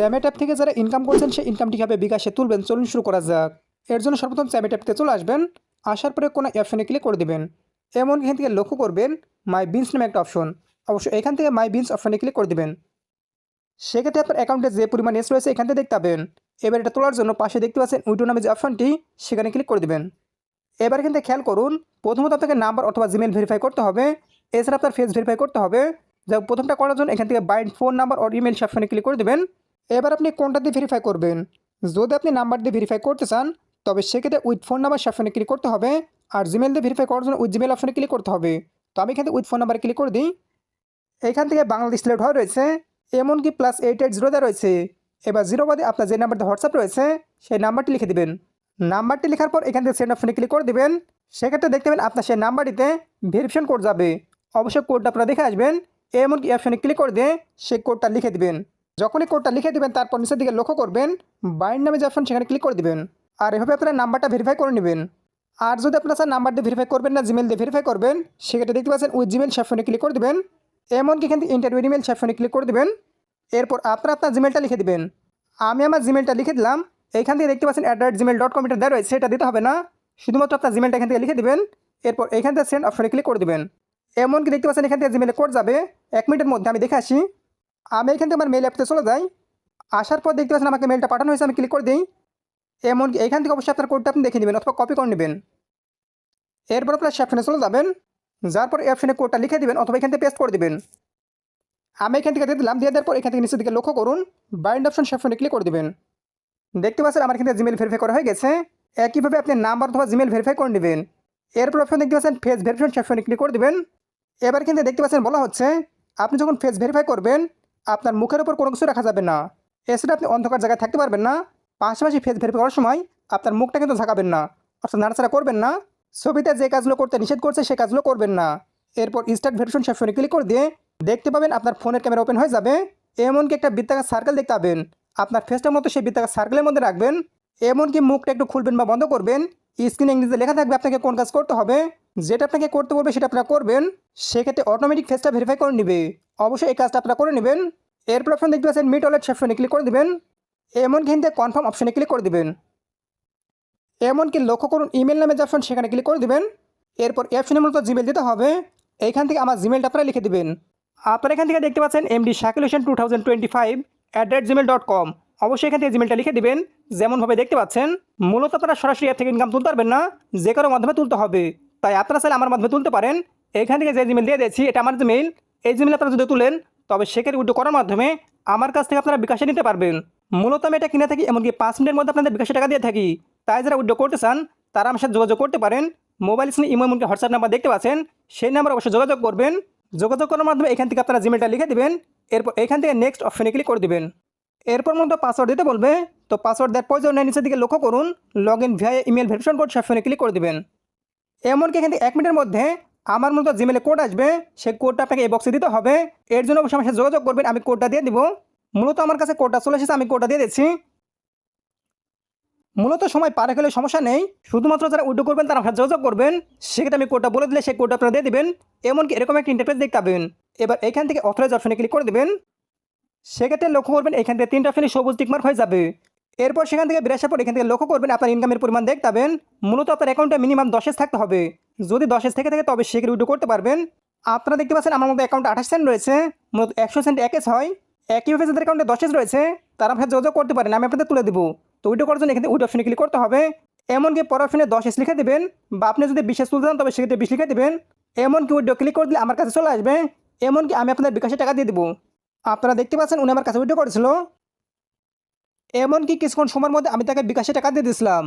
স্যামে tap থেকে যারা income করছেন, সেই ইনকামটি কীভাবে বিকাশে তুলবেন? চলুন শুরু করা যাক। এর জন্য সর্বপ্রথম স্যামে ট্যাপতে চলে আসবেন। আসার পরে কোনো অপশনে ক্লিক করে দেবেন। এমন এখান থেকে লক্ষ্য করবেন মাই বিনস নামে একটা অপশন অবশ্যই এখান থেকে মাই বিনস অপশনে ক্লিক করে দেবেন। সেক্ষেত্রে আপনার অ্যাকাউন্টে যে পরিমাণ এস রয়েছে, এখান থেকে দেখতে পাবেন। এবার এটা তোলার জন্য পাশে দেখতে পাচ্ছেন উইডো নামে যে অপশনটি সেখানে ক্লিক করে দেবেন। এবার এখান থেকে খেয়াল করুন, প্রথমত আপনাকে নাম্বার অথবা জিমেল ভেরিফাই করতে হবে। এছাড়া আপনার ফেস ভেরিফাই করতে হবে। যা প্রথমটা করার জন্য এখান থেকে বাইন্ড ফোন নাম্বার আর ইমেল অপশনে ক্লিক করে দেবেন। এবার আপনি কোনটা দিয়ে ভেরিফাই করবেন? যদি আপনি নাম্বার দিয়ে ভেরিফাই করতে চান, তবে সেক্ষেত্রে উইথ ফোন নাম্বার অপশনে ক্লিক করতে হবে আর জিমেল দিয়ে ভেরিফাই করার জন্য উইথ জিমেল অপশনে ক্লিক করতে হবে। তো আমি এখান থেকে উইথ ফোন নাম্বারে ক্লিক করে দিই। এখান থেকে বাংলাদেশ সিলেক্ট হওয়া রয়েছে, এমনকি প্লাস এইট এইট জিরো দেওয়া রয়েছে। এবার জিরো বাদে আপনার যে নাম্বারটা হোয়াটসঅ্যাপ রয়েছে, সেই নাম্বারটি লিখে দেবেন। নাম্বারটি লেখার পর এখান থেকে সেন্ড অপশনে ক্লিক করে দেবেন। সেক্ষেত্রে দেখতে পাবেন আপনার সেই নাম্বারটিতে ভেরিফিকেশন কোড যাবে। অবশ্যই কোডটা আপনারা দেখে আসবেন, এমনকি অপশনে ক্লিক করে দিয়ে সেই কোডটা লিখে দিবেন। যখনই কোডটা লিখে দেবেন, তারপর নিচের দিকে লক্ষ্য করবেন, বাইন্ড নামে যে সেখানে ক্লিক করে দিবেন। আর এভাবে আপনার নাম্বারটা ভেরিফাই করে নেবেন। আর যদি আপনারা স্যার নাম্বার দিয়ে ভেরিফাই করবেন না জিমেল দিয়ে ভেরিফাই করবেন, সেক্ষেত্রে দেখতে পাচ্ছেন উইথ জিমেল সেপশনে ক্লিক করে দেবেন। এমনকি এখান থেকে ইন্টারভিউ ইমেল সেপশনে ক্লিক করে দেবেন। এরপর আপনারা আপনার জিমেলটা লিখে দেবেন। আমি আমার জিমেলটা লিখে দিলাম। এইখান থেকে দেখতে পাচ্ছেন at the Gmail dot com এটা দেওয়া রয়েছে, সেটা দিতে হবে না। শুধুমাত্র আপনার জিমেলটা এখান থেকে লিখে দেবেন। এরপর এখান থেকে সেন্ড অপশনে ক্লিক করে দেবেন। এমনকি দেখতে পাচ্ছেন এখান থেকে জিমেলে কোড যাবে। এক মিনিটের মধ্যে আমি দেখে আসি। আমি এখান থেকে আমার মেল অ্যাপতে চলে যাই আসার পর দেখতে পাচ্ছেন আমাকে মেলটা পাঠানো হয়েছে, আমি ক্লিক করে দিই। এমনকি এখান থেকে অবশ্যই আপনার কোডটা আপনি দেখে নেবেন অথবা কপি করে নেবেন। এরপর আপনার সেপশনে চলে যাবেন। যার পর অপশনে কোডটা লিখে দেবেন অথবা এখান থেকে পেস্ট করে দেবেন। আমি এখান থেকে দিয়ে দিলাম, দিয়ে দেওয়ার পর এখান থেকে নিচের দিকে লক্ষ্য করুন বাইন্ড অপশন সেপশনে ক্লিক করে দেবেন। দেখতে পাচ্ছেন আমার এখান থেকে জিমেল ভেরিফাই করা হয়ে গেছে। একইভাবে আপনি নাম্বার অথবা জিমেল ভেরিফাই করে নেবেন। এরপর অপশন দেখতে পাচ্ছেন ফেস ভেরিফিকেশন সেপশনে ক্লিক করে দেবেন। এবার কিন্তু দেখতে পাচ্ছেন বলা হচ্ছে, আপনি যখন ফেস ভেরিফাই করবেন আপনার মুখের উপর কোনো কিছু রাখা যাবে না। এছাড়া আপনি অন্ধকার জায়গায় থাকতে পারবেন না। পাশাপাশি ফেস ভেরিফাই করার সময় আপনার মুখটা কিন্তু ঝাঁকাবেন না, অর্থাৎ নাড়াচাড়া করবেন না। ছবিতে যে কাজগুলো করতে নিষেধ করছে সে কাজগুলো করবেন না। এরপর স্টার্ট ভেরিফিকেশন সেপশনে ক্লিক করে দিয়ে দেখতে পাবেন আপনার ফোনের ক্যামেরা ওপেন হয়ে যাবে। এমনকি একটা বৃত্তাকার সার্কেল দেখতে পাবেন। আপনার ফেসটার মতো সেই বৃত্তাকার সার্কেলের মধ্যে রাখবেন। এমনকি মুখটা একটু খুলবেন বা বন্ধ করবেন। স্ক্রিনে ইংরেজিতে লেখা থাকবে আপনাকে কোন কাজ করতে হবে। যেটা আপনাকে করতে বলবে সেটা আপনারা করবেন। সেক্ষেত্রে অটোমেটিক ফেসটা ভেরিফাই করে নেবে। অবশ্যই এই কাজটা আপনারা করে নেবেন। এরপর অপশন দেখতে পাচ্ছেন মিট ওয়ালেট সেপশনে ক্লিক করে দেবেন। এমনকি হিন্দে কনফার্ম অপশনে ক্লিক করে দেবেন। এমনকি লক্ষ্য করুন ইমেল নামে যে অপশন সেখানে ক্লিক করে দেবেন। এরপর অপশনের মূলত জিমেল দিতে হবে। এইখান থেকে আমার জিমেলটা আপনারা লিখে দেবেন। আপনারা এখান থেকে দেখতে পাচ্ছেন MD Shakil two thousand twenty five at Gmail dot com অবশ্যই এখান থেকে জিমেলটা লিখে দেবেন। যেমনভাবে দেখতে পাচ্ছেন, মূলত আপনারা সরাসরি অ্যাপ থেকে ইনকাম তুলতে পারবেন না। যে কারও মাধ্যমে তুলতে হবে। তাই আপনারা চাইলে আমার মাধ্যমে তুলতে পারেন। এখান থেকে যে জিমেল দিয়ে দিয়েছি, এটা আমার জিমেল এই জিমেল আপনারা যদি তুলেন, তবে সেখানে উল্টো করার মাধ্যমে আমার কাছ থেকে আপনারা বিকাশে নিতে পারবেন। মূলত আমি এটা কিনে থাকি, এমনকি পাঁচ মিনিটের মধ্যে আপনাদের বিকাশে টাকা দিয়ে থাকি। তাই যারা উদ্যোগ করতে চান, তারা আমার সাথে যোগাযোগ করতে পারেন। মোবাইল স্ক্রিনে ইমো এমনকি হোয়াটসঅ্যাপ নাম্বার দেখতে পাচ্ছেন। সেই নাম্বার অবশ্যই যোগাযোগ করবেন। যোগাযোগ করার মাধ্যমে এখান থেকে আপনারা জিমেলটা লিখে দেবেন। এরপর এখান থেকে নেক্সট অপশনে ক্লিক করে দেবেন। এরপর মতো পাসওয়ার্ড দিতে বলবে। তো পাসওয়ার্ড দেওয়ার প্রয়োজন নেই, নিচের দিকে লক্ষ্য করুন। Log in via email verification code সেপশনে click করে দেবেন। এমনকি এখান থেকে এক মিনিটের মধ্যে আমার মতো জিমেলে কোড আসবে, সেই কোডটা আপনাকে এই বক্সে দিতে হবে। এর জন্য অবশ্যই আমার সাথে যোগাযোগ করবেন, আমি কোডটা দিয়ে দিব। মূলত আমার কাছে কোডটা চলে এসেছে, আমি কোডটা দিয়ে দিচ্ছি। মূলত সময় পার হলে সমস্যা নেই, শুধুমাত্র যারা উইড্রো করবেন তারা আমার যোগাযোগ করবেন। সেক্ষেত্রে আমি কোডটা বলে দিলে সেই কোডটা আপনারা দিয়ে দেবেন। এমনকি এরকম একটা ইন্টারফেস দেখতে পাবেন। এবার এখান থেকে অথরাইজ অপশনে ক্লিক করে দেবেন। সেক্ষেত্রে লক্ষ্য করবেন এখান থেকে তিনটা অপশনে সবুজ টিকমার্ক হয়ে যাবে। এরপর সেখান থেকে বেরাসার পর এখান থেকে লক্ষ্য করবেন আপনার ইনকামের পরিমাণ দেখতে পাবেন। মূলত আপনার অ্যাকাউন্টে মিনিমাম দশেজ থাকতে হবে। যদি দশেজ থেকে থাকে, তবে সেক্ষেত্রে উইড্রো করতে পারবেন। আপনারা দেখতে পাচ্ছেন আমার মধ্যে অ্যাকাউন্টে আঠাশ সেন্ট রয়েছে মূলত একশো সেন্ট একেস হয়। একইভাবে যাদের অ্যাকাউন্টে দশেজ রয়েছে, তারা আপনার যোগাযোগ করতে পারেন, আমি আপনাদের তুলে দেবো। তো উইড্রো করার জন্য এখানে উইড অপশনে ক্লিক করতে হবে। এমনকি পর অপশনে দশ এস লিখে দেবেন, বা আপনি যদি বিশেষ তুলতে চান, তবে সেক্ষেত্রে বিশ লিখে দেবেন। এমনকি উইড্রো ক্লিক করে দিলে আমার কাছে চলে আসবে। এমনকি আমি আপনাদের বিকাশে টাকা দিয়ে দেবো। আপনারা দেখতে পাচ্ছেন, উনি আমার কাছে উইড্রো করেছিল। এমনকি কিছুক্ষণ সময়ের মধ্যে আমি তাকে বিকাশে টাকা দিয়ে দিয়েছিলাম।